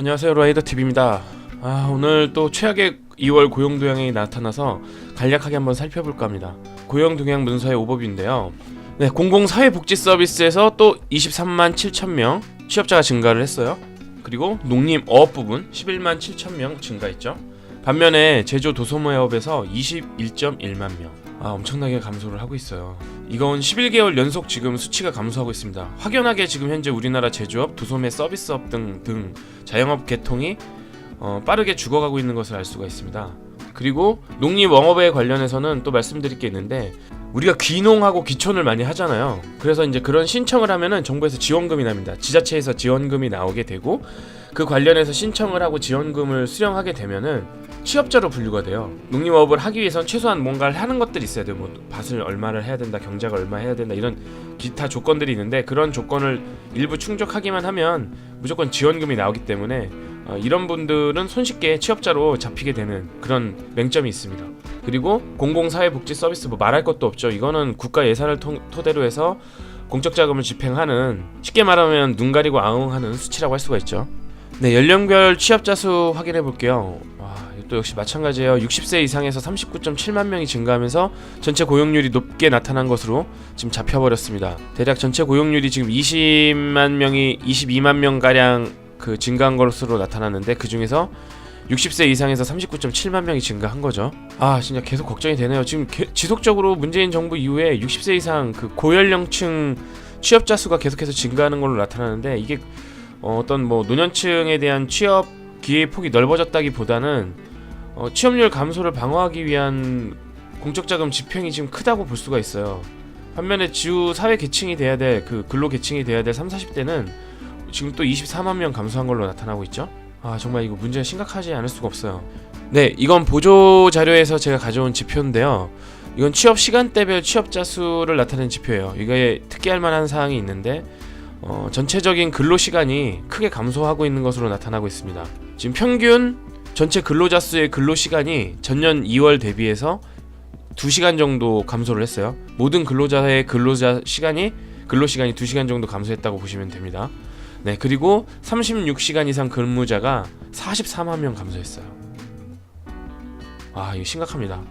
안녕하세요 라이더 TV입니다. 아 오늘 또 최악의 2월 고용 동향이 나타나서 간략하게 한번 살펴볼까 합니다. 고용 동향 문서의 오버뷰인데요. 네, 공공사회복지 서비스에서 또 23만 7천 명 취업자가 증가를 했어요. 그리고 농림 어업 부분 11만 7천 명 증가했죠. 반면에 제조 도소매업에서 21.1만 명. 아 엄청나게 감소를 하고 있어요. 이건 11개월 연속 지금 수치가 감소하고 있습니다. 확연하게 지금 현재 우리나라 제조업, 도소매 서비스업 등 등 자영업 계통이 어, 빠르게 죽어가고 있는 것을 알 수가 있습니다. 그리고 농림원업에 관련해서는 또 말씀드릴 게 있는데 우리가 귀농하고 귀촌을 많이 하잖아요. 그래서 이제 그런 신청을 하면은 정부에서 지원금이 납니다. 지자체에서 지원금이 나오게 되고 그 관련해서 신청을 하고 지원금을 수령하게 되면은 취업자로 분류가 돼요. 농림업을 하기 위해선 최소한 뭔가를 하는 것들이 있어야 돼요. 뭐 밭을 얼마를 해야 된다, 경작을 얼마 해야 된다 이런 기타 조건들이 있는데 그런 조건을 일부 충족하기만 하면 무조건 지원금이 나오기 때문에 어, 이런 분들은 손쉽게 취업자로 잡히게 되는 그런 맹점이 있습니다. 그리고 공공사회복지 서비스 뭐 말할 것도 없죠. 이거는 국가 예산을 통, 토대로 해서 공적 자금을 집행하는 쉽게 말하면 눈 가리고 아웅하는 수치라고 할 수가 있죠. 네, 연령별 취업자 수 확인해 볼게요. 와, 이것도 역시 마찬가지예요. 60세 이상에서 39.7만 명이 증가하면서 전체 고용률이 높게 나타난 것으로 지금 잡혀버렸습니다. 대략 전체 고용률이 지금 20만 명이 22만 명 가량 그 증가한 것으로 나타났는데 그 중에서 60세 이상에서 39.7만 명이 증가한 거죠. 아 진짜 계속 걱정이 되네요. 지금 개- 지속적으로 문재인 정부 이후에 60세 이상 그 고연령층 취업자 수가 계속해서 증가하는 걸로 나타나는데 이게 어, 어떤 뭐 노년층에 대한 취업 기회 폭이 넓어졌다기보다는 어, 취업률 감소를 방어하기 위한 공적 자금 집행이 지금 크다고 볼 수가 있어요. 반면에 주 사회 계층이 돼야 될 그 근로 계층이 돼야 될 3, 40대는 지금 또 24만 명 감소한 걸로 나타나고 있죠. 아 정말 이거 문제가 심각하지 않을 수가 없어요. 네, 이건 보조 자료에서 제가 가져온 지표인데요. 이건 취업 시간대별 취업자 수를 나타내는 지표예요. 이거에 특기할 만한 사항이 있는데 어, 전체적인 근로 시간이 크게 감소하고 있는 것으로 나타나고 있습니다. 지금 평균 전체 근로자 수의 근로 시간이 전년 2월 대비해서 2시간 정도 감소를 했어요. 모든 근로자의 근로자 시간이 근로 시간이 2시간 정도 감소했다고 보시면 됩니다. 네, 그리고 36시간 이상 근무자가 44만 명 감소했어요. 아, 이거 심각합니다.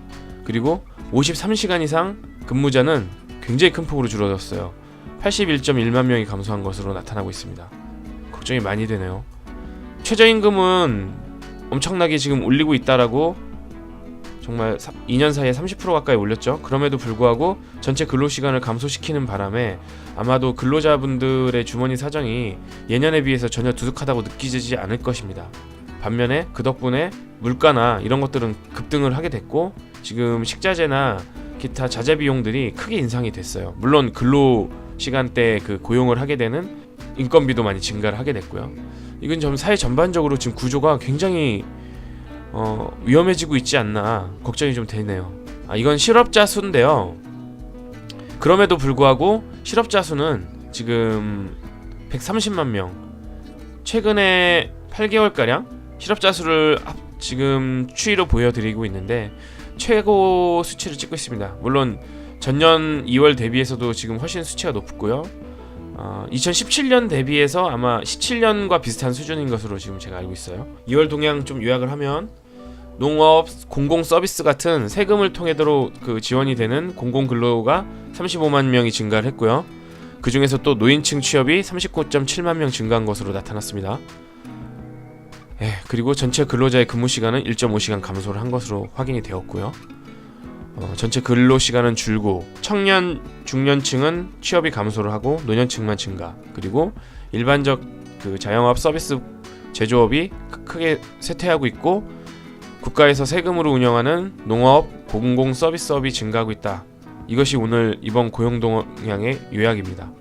그리고 53시간 이상 근무자는 굉장히 큰 폭으로 줄어들었어요. 81.1만 명이 감소한 것으로 나타나고 있습니다. 걱정이 많이 되네요. 최저임금은 엄청나게 지금 올리고 있다라고 정말 2년 사이에 30% 가까이 올렸죠. 그럼에도 불구하고 전체 근로 시간을 감소시키는 바람에 아마도 근로자분들의 주머니 사정이 예년에 비해서 전혀 두둑하다고 느끼지 않을 것입니다. 반면에 그 덕분에 물가나 이런 것들은 급등을 하게 됐고 지금 식자재나 기타 자재 비용들이 크게 인상이 됐어요. 물론 근로 시간대 그 고용을 하게 되는 인건비도 많이 증가를 하게 됐고요. 이건 좀 사회 전반적으로 지금 구조가 굉장히 어, 위험해지고 있지 않나 걱정이 좀 되네요. 아, 이건 실업자 수인데요. 그럼에도 불구하고 실업자 수는 지금 130만 명. 최근에 8개월 가량 실업자 수를 앞- 지금 추이로 보여드리고 있는데 최고 수치를 찍고 있습니다. 물론 전년 2월 대비해서도 지금 훨씬 수치가 높고요. 어, 2017년 대비해서 아마 17년과 비슷한 수준인 것으로 지금 제가 알고 있어요. 2월 동향 좀 요약을 하면 농업, 공공 서비스 같은 세금을 통해도 그 지원이 되는 공공 근로가 35만 명이 증가를 했고요. 그 중에서 또 노인층 취업이 39.7만 명 증가한 것으로 나타났습니다. 예, 그리고 전체 근로자의 근무 시간은 1.5시간 감소를 한 것으로 확인이 되었고요. 어, 전체 근로 시간은 줄고 청년 중년층은 취업이 감소를 하고 노년층만 증가. 그리고 일반적 그 자영업 서비스 제조업이 크- 크게 쇠퇴하고 있고 국가에서 세금으로 운영하는 농업 공공 서비스업이 증가하고 있다. 이것이 오늘 이번 고용 동향의 요약입니다.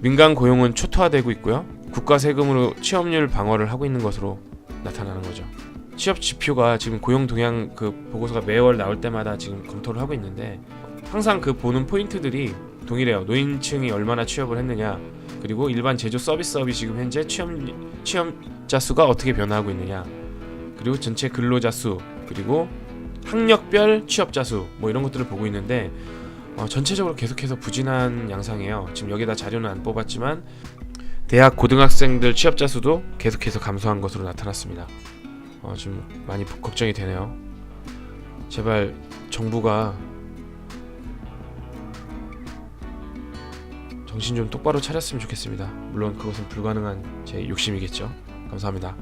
민간 고용은 초토화되고 있고요. 국가 세금으로 취업률 방어를 하고 있는 것으로 나타나는 거죠. 취업 지표가 지금 고용 동향 그 보고서가 매월 나올 때마다 지금 검토를 하고 있는데 항상 그 보는 포인트들이 동일해요. 노인층이 얼마나 취업을 했느냐, 그리고 일반 제조 서비스업이 지금 현재 취업 취업자 수가 어떻게 변화하고 있느냐, 그리고 전체 근로자 수, 그리고 학력별 취업자 수, 뭐 이런 것들을 보고 있는데 어, 전체적으로 계속해서 부진한 양상이에요. 지금 여기다 자료는 안 뽑았지만 대학 고등학생들 취업자 수도 계속해서 감소한 것으로 나타났습니다. 어, 좀 많이 걱정이 되네요. 제발 정부가 정신 좀 똑바로 차렸으면 좋겠습니다. 물론 그것은 불가능한 제 욕심이겠죠. 감사합니다.